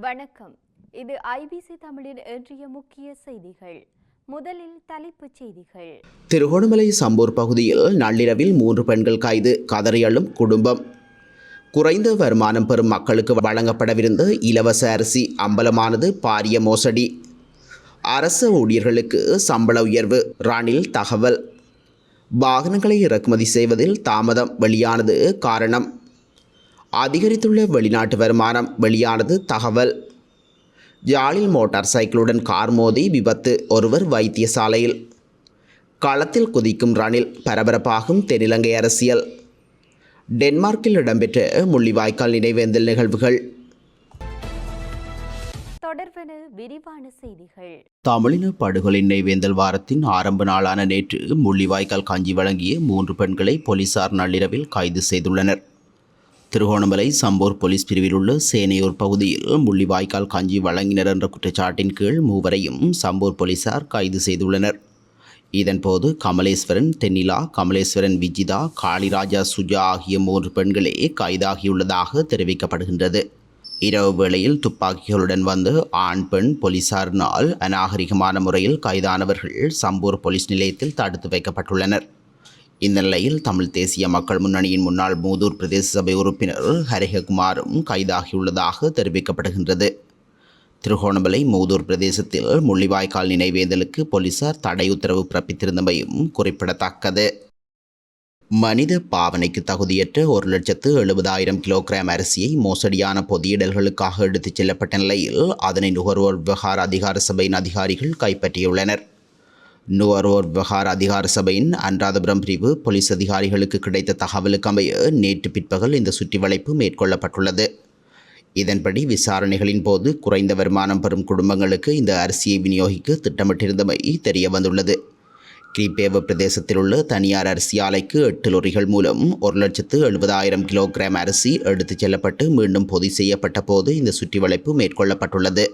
வணக்கம். இது ஐபிசி தமிழின் இன்றைய முக்கிய செய்திகள். முதலில் தலைப்புச் செய்திகள். திருகோணமலை சம்பூர் பகுதியில் நள்ளிரவில் மூன்று பெண்கள் கைது கதறியழும் குடும்பம். குறைந்த வருமானம் பெறும் மக்களுக்கு வழங்கப்படவிருந்த இலவச அரிசி அம்பலமானது பாரிய மோசடி. அரசு ஊழியர்களுக்கு சம்பள உயர்வு ராணில் தகவல். வாகனங்களை இறக்குமதி செய்வதில் தாமதம் வெளியானது காரணம். அதிகரித்துள்ள வெளிநாட்டு வருமானம். வெளியானது தகவல். யாழில் மோட்டார் சைக்கிளுடன் கார் மோதி விபத்து. ஒருவர் வைத்தியசாலையில். களத்தில் குதிக்கும் ரணில் பரபரப்பாகும் தென்னிலங்கை அரசியல். டென்மார்க்கில் இடம்பெற்ற முள்ளிவாய்க்கால் நினைவேந்தல் நிகழ்வுகள். விரிவான செய்திகள். தமிழின படுகொலை நினைவேந்தல் வாரத்தின் ஆரம்ப நாளான நேற்று முள்ளிவாய்க்கால் காஞ்சி வழங்கிய மூன்று பெண்களை போலீசார் நள்ளிரவில் கைது செய்துள்ளனர். திருகோணமலை சம்பூர் போலீஸ் பிரிவில் உள்ள சேனையூர் பகுதியில் முள்ளிவாய்க்கால் காஞ்சி வழங்கினர் என்ற குற்றச்சாட்டின் கீழ் மூவரையும் சம்பூர் போலீசார் கைது செய்துள்ளனர். இதன்போது கமலேஸ்வரன் தென்னிலா கமலேஸ்வரன் விஜிதா காளிராஜா சுஜா ஆகிய மூன்று பெண்களே கைதாகியுள்ளதாக தெரிவிக்கப்படுகின்றது. இரவு வேளையில் துப்பாக்கிகளுடன் வந்து ஆண் பெண் போலீசாரினால் அநாகரிகமான முறையில் கைதானவர்கள் சம்பூர் போலீஸ் நிலையத்தில் தடுத்து வைக்கப்பட்டுள்ளனர். இந்த நிலையில் தமிழ் தேசிய மக்கள் முன்னணியின் முன்னாள் மூதூர் பிரதேச சபை உறுப்பினர் ஹரிஹகுமாரும் கைதாகியுள்ளதாக தெரிவிக்கப்படுகின்றது. திருகோணமலை மூதூர் பிரதேசத்தில் முள்ளிவாய்க்கால் நினைவேந்தலுக்கு போலீசார் தடை உத்தரவு பிறப்பித்திருந்தமையும் குறிப்பிடத்தக்கது. மனித பாவனைக்கு தகுதியற்ற ஒரு லட்சத்து எழுபதாயிரம் கிலோகிராம் அரிசியை மோசடியான பொதியிடல்களுக்காக எடுத்துச் செல்லப்பட்ட நிலையில் அதனை நுகர்வோர் விவகார அதிகார சபையின் அதிகாரிகள் கைப்பற்றியுள்ளனர். நுகர்வோர் விவகார அதிகார சபையின் அன்றாதபுரம் பிரிவு போலீஸ் அதிகாரிகளுக்கு கிடைத்த தகவலுக்கு அமைய நேற்று பிற்பகல் இந்த சுற்றி வளைப்பு மேற்கொள்ளப்பட்டுள்ளது. இதன்படி விசாரணைகளின் போது குறைந்த வருமானம் பெறும் குடும்பங்களுக்கு இந்த அரிசியை விநியோகிக்க திட்டமிட்டிருந்தமை தெரிய வந்துள்ளது கிரிப்பேவ பிரதேசத்தில் உள்ள தனியார் அரிசி ஆலைக்கு எட்டு லொரிகள் மூலம் ஒரு லட்சத்து எழுபதாயிரம் கிலோகிராம் அரிசி எடுத்துச் செல்லப்பட்டு மீண்டும் பொதி செய்யப்பட்ட போது இந்த சுற்றி வளைப்பு மேற்கொள்ளப்பட்டுள்ளது.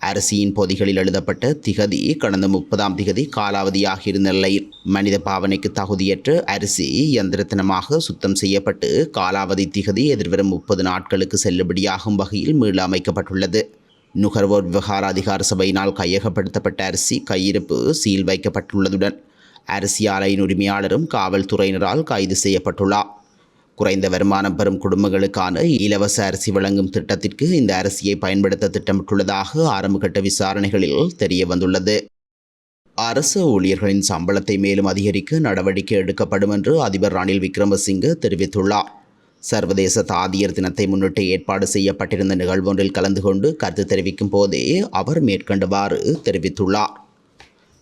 அரிசியின் பொதிகளில் எழுதப்பட்ட திகதி கடந்த முப்பதாம் திகதி காலாவதியாக இருந்த நிலையில் மனித பாவனைக்கு தகுதியற்ற அரிசி எந்திரத்தனமாக சுத்தம் செய்யப்பட்டு காலாவதி திகதி எதிர்வரும் முப்பது நாட்களுக்கு செல்லுபடியாகும் வகையில் மீள அமைக்கப்பட்டுள்ளது. நுகர்வோர் விவகார அதிகார சபையினால் கையகப்படுத்தப்பட்ட அரிசி கையிருப்பு சீல் வைக்கப்பட்டுள்ளதுடன் அரிசி ஆலையின் உரிமையாளரும் காவல்துறையினரால் கைது செய்யப்பட்டுள்ளார். குறைந்த வருமானம் பெறும் குடும்பங்களுக்கான இலவச அரிசி வழங்கும் திட்டத்திற்கு இந்த அரிசியை பயன்படுத்த திட்டமிட்டுள்ளதாக ஆரம்பகட்ட விசாரணைகளில் தெரிய வந்துள்ளது அரசு ஊழியர்களின் சம்பளத்தை மேலும் அதிகரிக்க நடவடிக்கை எடுக்கப்படும் என்று அதிபர் ரணில் விக்ரமசிங்கே தெரிவித்துள்ளார். சர்வதேச தாதியர் தினத்தை முன்னிட்டு ஏற்பாடு செய்யப்பட்டிருந்த நிகழ்வொன்றில் கலந்து கொண்டு கருத்து தெரிவிக்கும் போதே அவர் மேற்கண்டவாறு தெரிவித்துள்ளார்.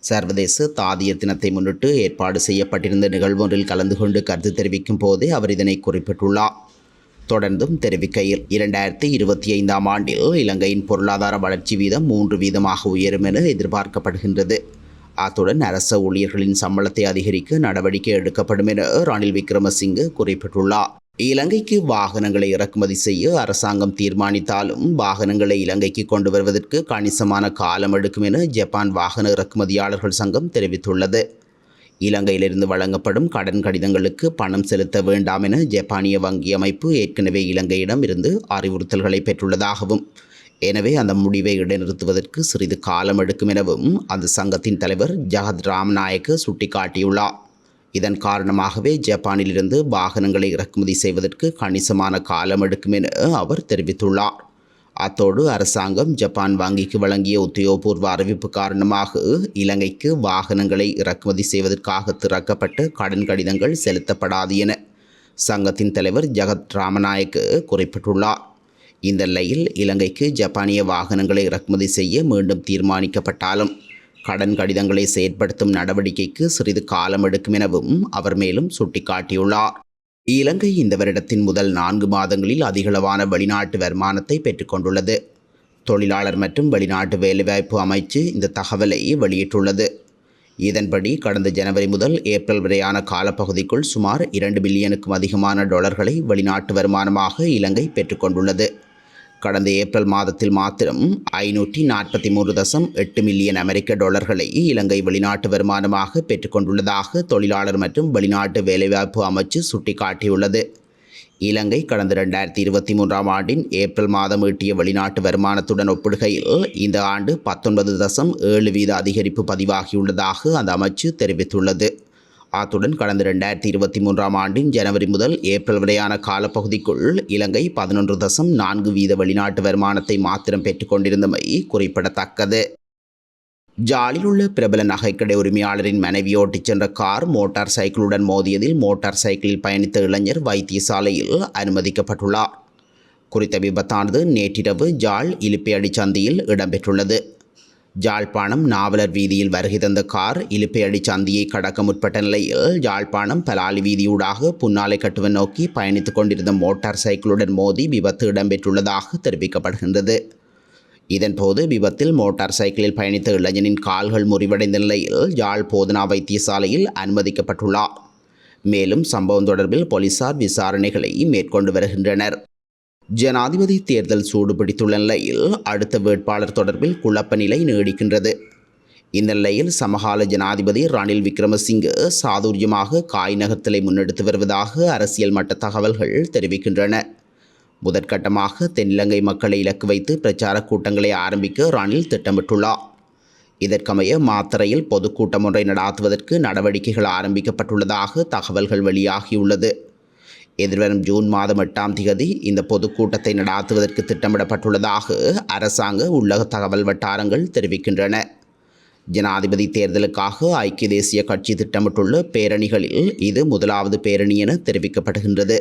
சர்வதேச தாதியர் தினத்தை முன்னிட்டு ஏற்பாடு செய்யப்பட்டிருந்த நிகழ்வொன்றில் கலந்து கொண்டு கருத்து தெரிவிக்கும் போதே அவர் இதனை குறிப்பிட்டுள்ளார். தொடர்ந்தும் தெரிவிக்கையில் இரண்டாயிரத்தி இருபத்தி ஐந்தாம் ஆண்டில் இலங்கையின் பொருளாதார வளர்ச்சி வீதம் மூன்று வீதமாக உயரும் என எதிர்பார்க்கப்படுகின்றது. அத்துடன் அரச ஊழியர்களின் சம்பளத்தை அதிகரிக்க நடவடிக்கை எடுக்கப்படும் என ரணில் விக்ரமசிங்கு குறிப்பிட்டுள்ளார். இலங்கைக்கு வாகனங்களை இறக்குமதி செய்ய அரசாங்கம் தீர்மானித்தாலும் வாகனங்களை இலங்கைக்கு கொண்டு வருவதற்கு கணிசமான காலம் எடுக்கும் என ஜப்பான் வாகன இறக்குமதியாளர்கள் சங்கம் தெரிவித்துள்ளது. இலங்கையிலிருந்து வழங்கப்படும் கடன் கடிதங்களுக்கு பணம் செலுத்த வேண்டாம் என ஜப்பானிய வங்கி அமைப்பு ஏற்கனவே இலங்கையிடம் இருந்து அறிவுறுத்தல்களை பெற்றுள்ளதாகவும் எனவே அந்த முடிவை இடைநிறுத்துவதற்கு சிறிது காலம் எடுக்கும் எனவும் அந்த சங்கத்தின் தலைவர் ஜகத் ராம்நாயக்கு சுட்டிக்காட்டியுள்ளார். இதன் காரணமாகவே ஜப்பானிலிருந்து வாகனங்களை இறக்குமதி செய்வதற்கு கணிசமான காலம் எடுக்கும் என அவர் தெரிவித்துள்ளார். அத்தோடு அரசாங்கம் ஜப்பான் வங்கிக்கு வழங்கிய உத்தியோகபூர்வ அறிவிப்பு காரணமாக இலங்கைக்கு வாகனங்களை இறக்குமதி செய்வதற்காக திறக்கப்பட்ட கடன் கடிதங்கள் செலுத்தப்படாது என சங்கத்தின் தலைவர் ஜகத் ராமநாயக்கு குறிப்பிட்டுள்ளார். இந்த நிலையில் இலங்கைக்கு ஜப்பானிய வாகனங்களை இறக்குமதி செய்ய மீண்டும் தீர்மானிக்கப்பட்டாலும் கடன் கடிதங்களை செயற்படுத்தும் நடவடிக்கைக்கு சிறிது காலம் எடுக்கும் எனவும் அவர் மேலும் சுட்டிக்காட்டியுள்ளார். இலங்கை இந்த வருடத்தின் முதல் நான்கு மாதங்களில் அதிகளவான வெளிநாட்டு வருமானத்தை பெற்றுக்கொண்டுள்ளது தொழிலாளர் மற்றும் வெளிநாட்டு வேலைவாய்ப்பு அமைச்சு இந்த தகவலை வெளியிட்டுள்ளது. இதன்படி கடந்த ஜனவரி முதல் ஏப்ரல் வரையான காலப்பகுதிக்குள் சுமார் இரண்டு பில்லியனுக்கும் அதிகமான டாலர்களை வெளிநாட்டு வருமானமாக இலங்கை பெற்றுக்கொண்டுள்ளது கடந்த ஏப்ரல் மாதத்தில் மாத்திரம் ஐநூற்றி நாற்பத்தி மூன்று தசம் எட்டு மில்லியன் அமெரிக்க டாலர்களை இலங்கை வெளிநாட்டு வருமானமாக பெற்றுக்கொண்டுள்ளதாக தொழிலாளர் மற்றும் வெளிநாட்டு வேலைவாய்ப்பு அமைச்சு சுட்டிக்காட்டியுள்ளது. இலங்கை கடந்த ரெண்டாயிரத்தி இருபத்தி மூன்றாம் ஆண்டின் ஏப்ரல் மாதம் ஈட்டிய வெளிநாட்டு வருமானத்துடன் ஒப்பிடுகையில் இந்த ஆண்டு பத்தொன்பது தசம் ஏழு வீத அதிகரிப்பு பதிவாகியுள்ளதாக அந்த அமைச்சு தெரிவித்துள்ளது. அத்துடன் கடந்த ரெண்டாயிரத்தி இருபத்தி மூன்றாம் ஆண்டின் ஜனவரி முதல் ஏப்ரல் வரையான காலப்பகுதிக்குள் இலங்கை பதினொன்று தசம் நான்கு வீத வெளிநாட்டு வருமானத்தை மாத்திரம் பெற்றுக்கொண்டிருந்தமை குறிப்பிடத்தக்கது. ஜாலில் உள்ள பிரபல நகைக்கடை உரிமையாளரின் மனைவி ஓட்டிச் சென்ற கார் மோட்டார் சைக்கிளுடன் மோதியதில் மோட்டார் சைக்கிளில் பயணித்த இளைஞர் வைத்தியசாலையில் அனுமதிக்கப்பட்டுள்ளார். குறித்த விபத்தானது நேற்றிரவு ஜாழ் இலிப்பையடி சந்தியில் இடம்பெற்றுள்ளது. ஜாழ்ப்பாணம் நாவலர் வீதியில் வருகை தந்த கார் இலிப்பையடி சந்தியை கடக்க முற்பட்ட நிலையில் ஜாழ்ப்பாணம் பலாலி வீதியூடாக புன்னாலை கட்டுவன் நோக்கி பயணித்துக் கொண்டிருந்த மோட்டார் சைக்கிளுடன் மோதி விபத்து இடம்பெற்றுள்ளதாக தெரிவிக்கப்படுகின்றது. இதன்போது விபத்தில் மோட்டார் சைக்கிளில் பயணித்த இளைஞனின் கால்கள் முறிவடைந்த நிலையில் யாழ் போதனா வைத்தியசாலையில் அனுமதிக்கப்பட்டுள்ளார். மேலும் சம்பவம் தொடர்பில் போலீசார் விசாரணைகளை மேற்கொண்டு வருகின்றனர். ஜனாதிபதி தேர்தல் சூடுபிடித்துள்ள நிலையில் அடுத்த வேட்பாளர் தொடர்பில் குழப்ப நிலை நீடிக்கின்றது. இந்த நிலையில் சமகால ஜனாதிபதி ரணில் விக்ரமசிங்கே சாதுரியமாக காய் நகர்த்தலை முன்னெடுத்து வருவதாக அரசியல் மட்ட தகவல்கள் தெரிவிக்கின்றன. முதற்கட்டமாக தென்னிலங்கை மக்களை இலக்கு வைத்து பிரச்சார கூட்டங்களை ஆரம்பிக்க ரணில் திட்டமிட்டுள்ளார். இதற்கமைய மாத்திரையில் பொதுக்கூட்டம் ஒன்றை நடாத்துவதற்கு நடவடிக்கைகள் ஆரம்பிக்கப்பட்டுள்ளதாக தகவல்கள் வெளியாகியுள்ளது. எதிர்வரும் ஜூன் மாதம் எட்டாம் திகதி இந்த பொதுக்கூட்டத்தை நடாத்துவதற்கு திட்டமிடப்பட்டுள்ளதாக அரசாங்க உள்ளக தகவல் வட்டாரங்கள் தெரிவிக்கின்றன. ஜனாதிபதி தேர்தலுக்காக ஐக்கிய தேசிய கட்சி திட்டமிட்டுள்ள பேரணிகளில் இது முதலாவது பேரணி என தெரிவிக்கப்படுகின்றது.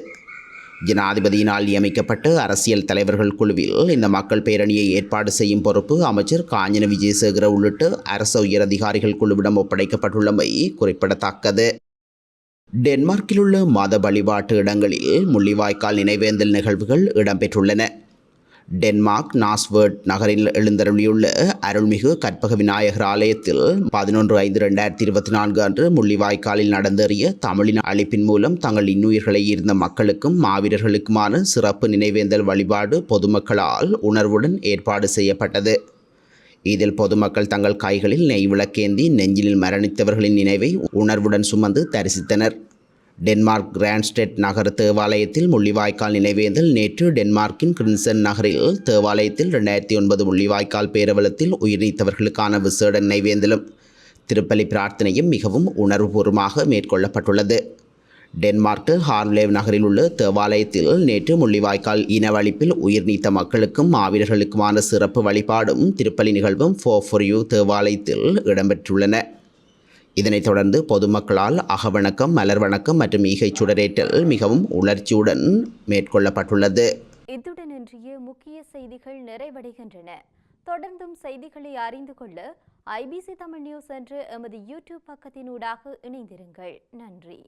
ஜனாதிபதியினால் நியமிக்கப்பட்ட அரசியல் தலைவர்கள் குழுவில் இந்த மக்கள் பேரணியை ஏற்பாடு செய்யும் பொறுப்பு அமைச்சர் காஞ்சன விஜயசேகர உள்ளிட்ட அரசு உயரதிகாரிகள் குழுவிடம் ஒப்படைக்கப்பட்டுள்ளமை குறிப்பிடத்தக்கது. டென்மார்க்கில் உள்ள மத வழிபாட்டு இடங்களில் முள்ளிவாய்க்கால் நினைவேந்தல் நிகழ்வுகள் இடம்பெற்றுள்ளன. டென்மார்க் நாஸ்வர்ட் நகரில் எழுந்தருளியுள்ள அருள்மிகு கற்பக விநாயகர் ஆலயத்தில் பதினொன்று ஐந்து ரெண்டாயிரத்தி இருபத்தி நான்கு அன்று முள்ளிவாய்க்காலில் நடந்தேறிய தமிழின் அழைப்பின் மூலம் தங்கள் இன்னுயிர்களை ஈர்ந்த மக்களுக்கும் மாவீரர்களுக்குமான சிறப்பு நினைவேந்தல் வழிபாடு பொதுமக்களால் உணர்வுடன் ஏற்பாடு செய்யப்பட்டது. இதில் பொதுமக்கள் தங்கள் கைகளில் நெய் விளக்கேந்தி நெஞ்சிலில் மரணித்தவர்களின் நினைவை உணர்வுடன் சுமந்து தரிசித்தனர். டென்மார்க் கிராண்ட்ஸ்டெட் நகர தேவாலயத்தில் முள்ளிவாய்க்கால் நினைவேந்தல் நேற்று டென்மார்க்கின் கிரின்சன் நகரில் தேவாலயத்தில் ரெண்டாயிரத்தி ஒன்பது முள்ளிவாய்க்கால் பேரவலத்தில் உயிர் நீத்தவர்களுக்கான விசேட நினைவேந்தலும் திருப்பலி பிரார்த்தனையும் மிகவும் உணர்வுபூர்வமாக மேற்கொள்ளப்பட்டுள்ளது. டென்மார்க்கில் ஹார்லேவ் நகரில் உள்ள தேவாலயத்தில் நேற்று முள்ளிவாய்க்கால் இனவழிப்பில் உயிர் நீத்த மக்களுக்கும் மாவீரர்களுக்குமான சிறப்பு வழிபாடும் திருப்பலி நிகழ்வும் ஃபோ யூ தேவாலயத்தில் இடம்பெற்றுள்ளன. இதனைத் தொடர்ந்து பொதுமக்களால் அகவணக்கம் மலர் வணக்கம் மற்றும் ஈகை சுடரேற்றல் மிகவும் உணர்ச்சியுடன் மேற்கொள்ளப்பட்டுள்ளது. இத்துடன் இன்றைய முக்கிய செய்திகள் நிறைவடைகின்றன. தொடர்ந்தும் செய்திகளை அறிந்து கொள்ள ஐபிசி தமிழ் நியூஸ் என்று எமது யூடியூப் பக்கத்தினூடாக இணைந்திருங்கள். நன்றி.